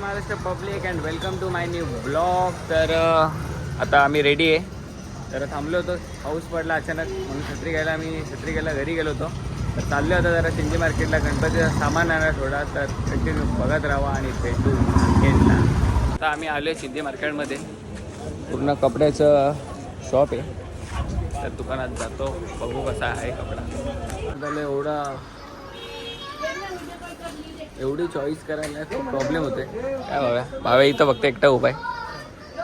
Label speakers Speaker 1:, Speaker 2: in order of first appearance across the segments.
Speaker 1: Maharashtra public and welcome to my new blog तर आता आम्ही रेडी आहे. तर थांबलो होतो. पाऊस पडला अचानक. म्हणून छत्री घ्यायला आम्ही छत्री घ्यायला घरी गेलो होतो. तर चाललो होतो जरा सिंजी मार्केटला गणपतीचं सामान आणा थोडा. तर कंटिन्यू बघत राहा आणि भेटू घेतला आता आम्ही आलो आहे सिंधी मार्केटमध्ये पूर्ण कपड्याचं शॉप आहे. तर दुकानात जातो. बघू कसा आहे कपडा. एवढा एवढी चॉईस करायला खूप प्रॉब्लेम होते. काय बाबा भाव्या इथं फक्त एकटा आहे.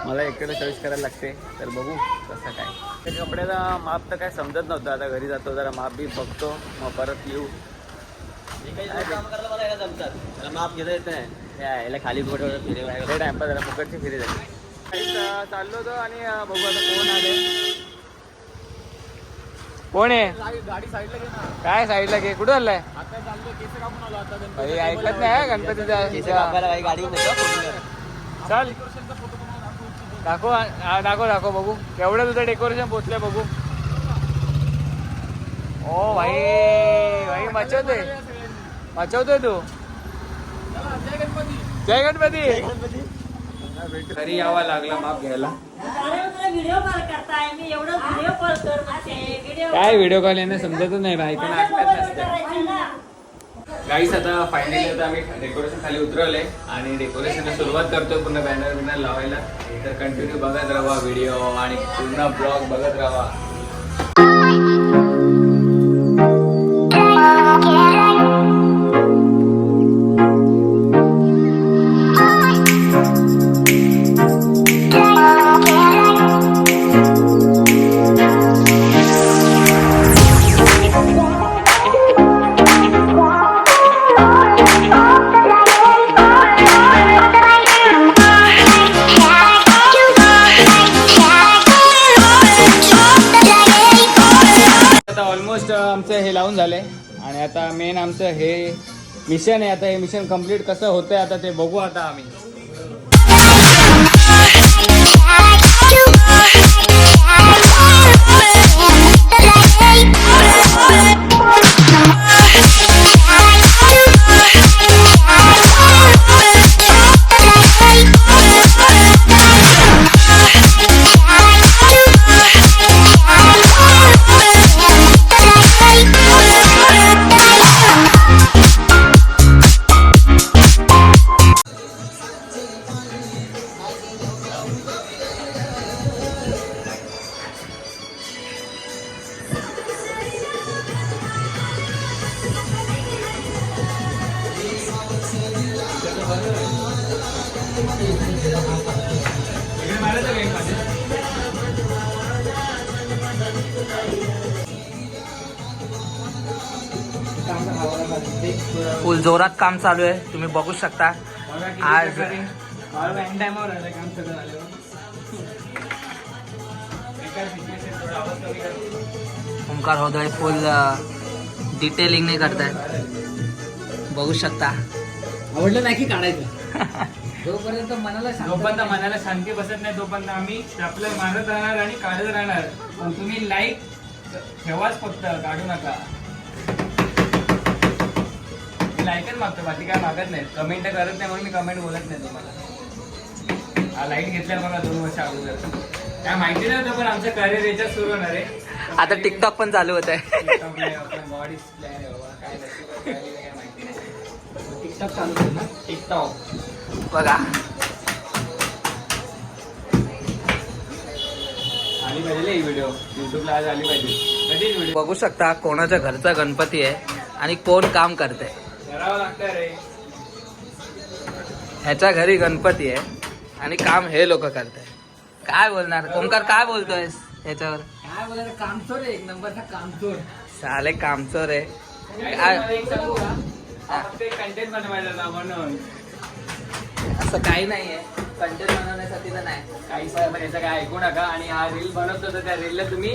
Speaker 1: मला एकट्याला चॉईस करायला लागते. तर बघू कसं काय. त्या कपड्याचा माप तर काय समजत नव्हतं. आता घरी जातो जरा माप बी बघतो. मग परत येऊ.
Speaker 2: माप घेता येत नाही. यायला खाली फिरे
Speaker 1: टाइमपास जरा फुकटची फिरी झाली चाललो होतो आणि बघू आता कोण आले. कोण आहे?
Speaker 2: गाडी साईडला घे ना.
Speaker 1: काय साईडला घे? कुठं चाललाय?
Speaker 2: आता चाललो केस कापून आलो आता गणपती
Speaker 1: भाई ऐकत नाही गणपतीचा
Speaker 2: गाडी
Speaker 1: चल. दाखव हा, दाखव दाखव बघू. केवढं तुझं डेकोरेशन पोचलंय बघू. ओ भाई भाई मचवतोय मचवतोय तू. जय गणपती. घरी यावा लागला माप घ्यायला.
Speaker 3: व्हिडिओ कॉल करताय. मी एवढं व्हिडिओ कॉल कर म्हणते. व्हिडिओ
Speaker 1: काय व्हिडिओ कॉल यांना समजतच नाही बाई पण आठवत नसतं.
Speaker 3: करायची ना
Speaker 1: गाईस आता फायनली आता आम्ही डेकोरेशन खाली उतरवलंय आणि डेकोरेशनला सुरुवात करतोय पूर्ण बॅनर बिनर लावायला. तर कंटिन्यू बघत राहा व्हिडिओ आणि पूर्ण ब्लॉग बघत राहा. आमचं हे मिशन आहे आता. हे मिशन कंप्लीट कसं होतंय आता ते बघू आता आम्ही.
Speaker 2: फुल जोरात काम चालू आहे. तुम्ही बघू शकता. आज- ओंकार होतोय फुल डिटेलिंग नाही करतायत बघू शकता.
Speaker 4: आवडलं नाही की काढायचं? जोपर्यंत मनाला
Speaker 1: जोपर्यंत मनाला शांती बसत नाही तोपर्यंत आम्ही आपलं मारत राहणार आणि काढत राहणार. पण तुम्ही लाईक ठेवाच फक्त काढू नका. लाईकच मागतो बाकी काय मागत नाही कमेंट करत नाही म्हणून मी कमेंट बोलत नाही तुम्हाला. हा लाइट घेतल्या बघा दोन वर्ष अगोदर. काय माहिती नव्हतं पण आमचं करिअर याच्यात सुरू होणार आहे.
Speaker 2: आता टिकटॉक पण चालू होत आहे
Speaker 4: टिकटॉक चालू ना?
Speaker 1: टिकटॉक
Speaker 2: बघा.
Speaker 1: ही
Speaker 2: बघू शकता कोणाच्या घरचा गणपती आहे आणि कोण काम करते
Speaker 1: करावं लागतं रे.
Speaker 2: ह्याच्या घरी गणपती आहे आणि काम हे लोक करताय काय बोलणार? ओंकार काय बोलतोय ह्याच्यावर?
Speaker 4: काय बोलायचं कामचोर आहे. एक नंबरचा कामचोर.
Speaker 2: साले कामचोर आहे.
Speaker 1: काय हा एक कंटेंट बनवायला ना म्हणून.
Speaker 2: असं काही नाहीये. कंटेंट बनवण्यासाठी तर नाही.
Speaker 1: काहीच नाही पण याचं काय ऐकू नका. आणि हा रील बनवतो तर त्या रीलला तुम्ही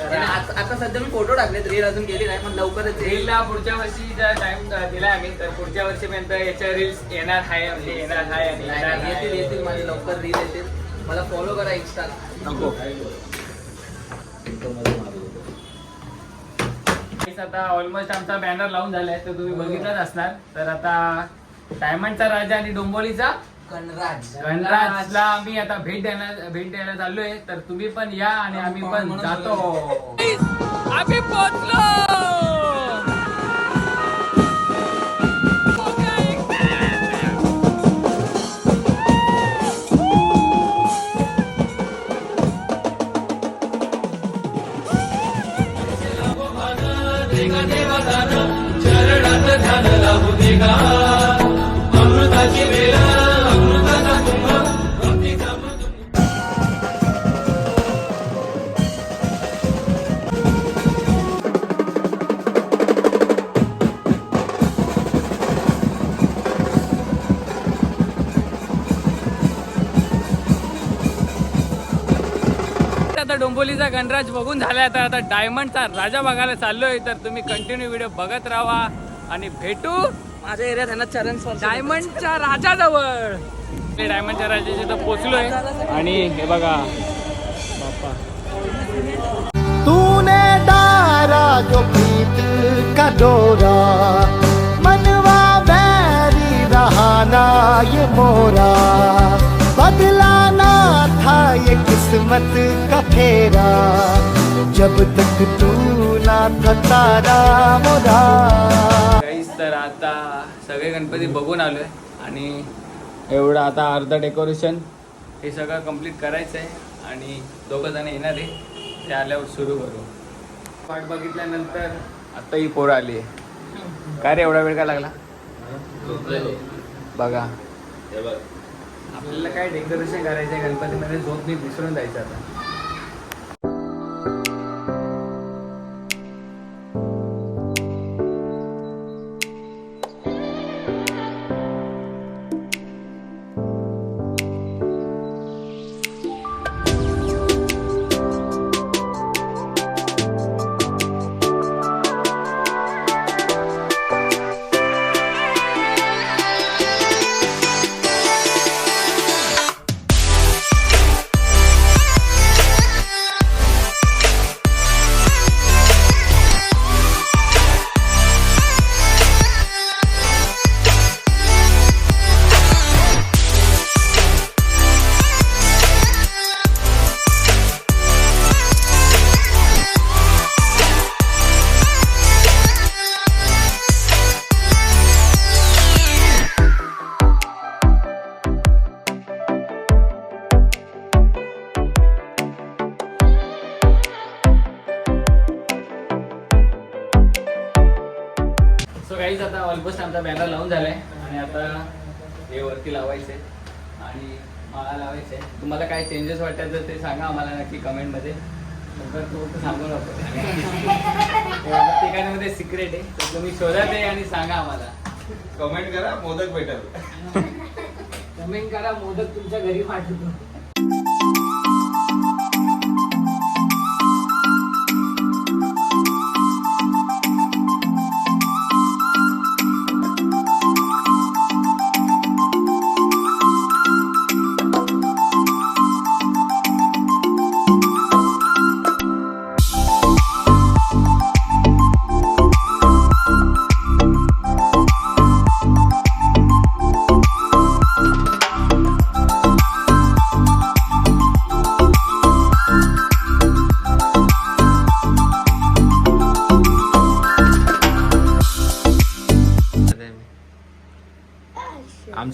Speaker 2: आणि आता आता सध्या मी फोटो टाकलेत. रील अजून गेली नाही पण लवकरच येईल
Speaker 1: रीलला पुढच्या वर्षी जर टाइम दिला आम्ही तर पुढच्या वर्षीपर्यंत याच्या रील्स येणार आहे म्हणजे येणार आहे आणि
Speaker 2: नाही,
Speaker 1: येणार
Speaker 2: नाही, येतील
Speaker 1: आहे.
Speaker 2: येतील माझे लवकर रील येतील. मला फॉलो करा इंस्टा
Speaker 1: नको. Guys, आता ऑलमोस्ट आमचा बॅनर लावून झालाय तर तुम्ही बघितलंच असणार. तर आता डायमंडचा राजा आणि डोंबोलीचा
Speaker 2: गणराज.
Speaker 1: गणराजला आम्ही आता भेट द्यायला भेट द्यायला चाललोय. तर तुम्ही पण या आणि आम्ही पण जातो. आम्ही पोहोचलो! डोंबोलीचा गणराज बघून झालाय आता. आता डायमंडचा राजा बघायला चाललोय. तर तुम्ही कंटिन्यू व्हिडिओ बघत राहा आणि भेटू
Speaker 2: माझ्या एरियात आहे ना चरण
Speaker 1: डायमंडच्या राजाजवळ. ते डायमंडच्या राजाच्या इथं पोचलोय आणि हे बघा. बाप्पा.
Speaker 5: तूने डारा जो प्रीत का डोरा मनवा बैरी रहाना ये मोरा। बदलाना था ये किस्मत का फेरा? जब तक तू ना था तारा मोरा।
Speaker 1: काहीच तर आता सगळे गणपती बघून आलोय आणि एवढं आता अर्ध डेकोरेशन हे सगळं कंप्लीट करायचं आहे आणि दोघं जण येणार आहे. ते आल्यावर सुरू करू. वाट बघितल्यानंतर आता ही पोरं आली आहे. काय रे एवढा वेळ का लागला? बघा. आपल्याला काय डेकोरेशन करायचं आहे गणपतीमध्ये? झोप मी विसरून जायचं आता. काहीच आता ऑलमोस्ट आमचा बॅनर लावून झालाय. आणि आता हे वरती लावायचे आणि मला लावायचे तुम्हाला काय चेंजेस वाटतात तर ते सांगा आम्हाला नक्की कमेंटमध्ये नंतर तू सांगू नको ठिकाणामध्ये सिक्रेट आहे. तर तुम्ही शोधा ते आणि सांगा आम्हाला.
Speaker 6: कमेंट करा मोदक भेटल.
Speaker 4: कमेंट करा मोदक तुमच्या घरी पाठवतो.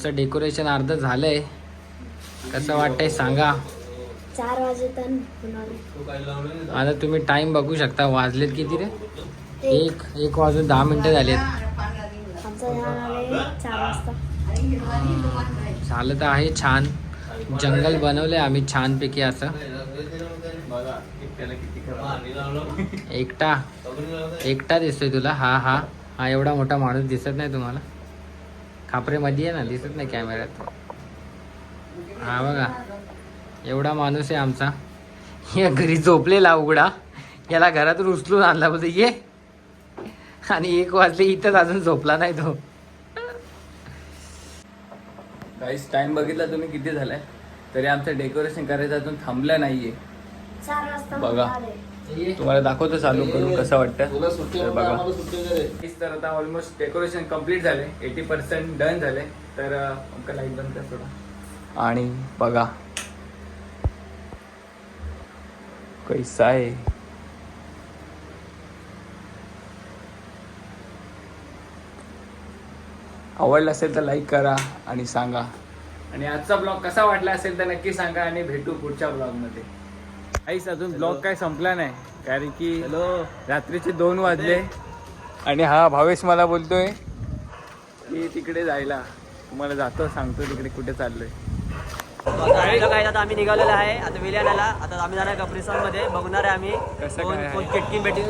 Speaker 1: आमचं डेकोरेशन अर्ध झालंय. कसं वाटतंय सांगा.
Speaker 7: चार
Speaker 1: आता तुम्ही टाइम बघू शकता वाजलेत किती रे? एक. एक वाजून दहा मिनिटं झालेत. झालं तर आहे छान. जंगल बनवले आम्ही छानपैकी असं. एकटा. एकटा दिसतोय तुला. हा हा. हा एवढा मोठा माणूस दिसत नाही तुम्हाला. खापरेमध्ये आहे ना दिसत नाही कॅमेऱ्यात. हा बघा एवढा माणूस आहे आमचा. या घरी झोपलेला उघडा. याला घरातून उचलून आणला बोलतो ये. आणि एक वाजले इथंच अजून झोपला नाही तो. काहीच टाइम बघितला तुम्ही किती झालाय? तरी आमचं डेकोरेशन करायचं अजून थांबलं नाहीये. बघा. तुम्हाला दाखवतो चालू करून कसं वाटतं तर बघा. तर आता ऑलमोस्ट डेकोरेशन कंप्लीट झाले. एटी पर्सेंट डन झाले. तर अं, लाइट बंद कर थोडा. आणि बघा. कैसा आहे. आवडला असेल तर लाईक करा आणि सांगा. आणि आजचा ब्लॉग कसा वाटला असेल तर नक्की सांगा आणि भेटू पुढच्या ब्लॉगमध्ये काहीच अजून ब्लॉग काय संपला नाही. कारण की रात्रीचे दोन वाजले. आणि हा भावेश मला बोलतोय. की तिकडे जायला. तुम्हाला जातो सांगतो तिकडे कुठे चाललोय.
Speaker 8: काय आता आम्ही निघालेलो आहे. आता विलियनाला आता आम्ही जाणार मध्ये बघणार आहे आम्ही.
Speaker 1: कसं
Speaker 8: कोण
Speaker 1: काय आहे?
Speaker 8: कोण चिटकी भेटी
Speaker 1: ए,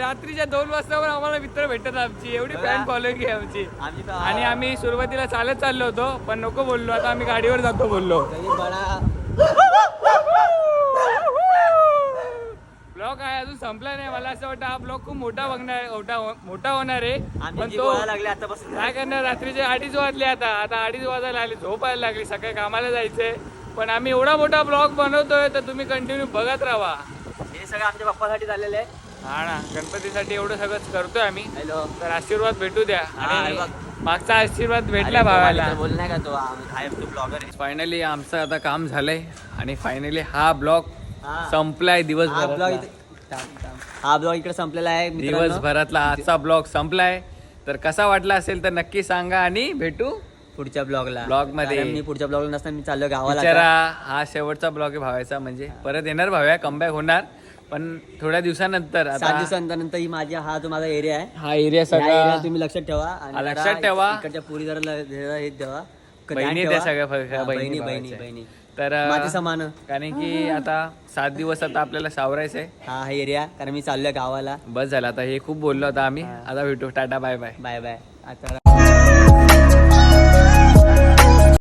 Speaker 1: रात्रीच्या दोन वाजता आम्हाला मित्र भेटत आमची. एवढी फॅन फॉलोइंग आहे आमची. आणि आम्ही सुरुवातीला चालत चाललो होतो पण नको बोललो. आता आम्ही गाडीवर जातो बोललो. ब्लॉग आहे अजून संपला नाही. मला असं वाटतं हा ब्लॉग खूप मोठा बघणार मोठा मोठा होणार आहे. पण तो
Speaker 8: लागली आतापासून.
Speaker 1: काय करणार? रात्रीचे अडीच वाजले आता. आता अडीच वाजायला आले झोपायला लागली. सकाळी कामाला जायचंय. पण आम्ही एवढा मोठा ब्लॉग बनवतोय तर तुम्ही कंटिन्यू बघत राहा.
Speaker 8: हे सगळं आमच्या पप्पासाठी झालेलं आहे.
Speaker 1: हा ना. गणपतीसाठी एवढं सगळं करतोय आम्ही.
Speaker 8: हॅलो
Speaker 1: तर आशीर्वाद भेटू द्या.
Speaker 8: हा.
Speaker 1: मागचा आशीर्वाद भेटला भावाला
Speaker 8: बोल नाही का तो ब्लॉगर
Speaker 1: फायनली आमचं आता काम झालंय आणि फायनली हा ब्लॉग. संपलाय दिवसभर
Speaker 8: ब्लॉग हा ब्लॉग इकडे संपलेला आहे.
Speaker 1: दिवसभरातला आजचा ब्लॉग संपलाय तर कसा वाटला असेल तर नक्की सांगा आणि भेटू
Speaker 8: पुढच्या ब्लॉगला
Speaker 1: Vlog मध्ये.
Speaker 8: मी पुढच्या ब्लॉगला नसताना मी चाललो गावाला.
Speaker 1: हा शेवटचा ब्लॉग आहे भावायचा म्हणजे परत येणार भाव्या कमबॅक होणार पण थोड्या दिवसानंतर
Speaker 8: सात
Speaker 1: आता
Speaker 8: दिवसानंतर ही माझी हा जो माझा एरिया आहे
Speaker 1: हा एरिया
Speaker 8: या
Speaker 1: सगळा
Speaker 8: area तुम्ही लक्षात ठेवा आणि जरा
Speaker 1: लक्षात ठेवा.
Speaker 8: इकडच्या पुरी जरा ल- जरा हे ठेवा.
Speaker 1: बहिणी त्या. सगळ्या
Speaker 8: हा,
Speaker 1: बहिणी
Speaker 8: बहिणी बहिणी
Speaker 1: तर
Speaker 8: माझे समान.
Speaker 1: कारण की आता सात दिवस आता आपल्याला सावरायचंय.
Speaker 8: हा हा एरिया कारण मी चाललोय गावाला.
Speaker 1: बस झालं आता हे खूप बोललो आता आम्ही. आता भेटू. Tata bye bye.
Speaker 8: Bye bye. आता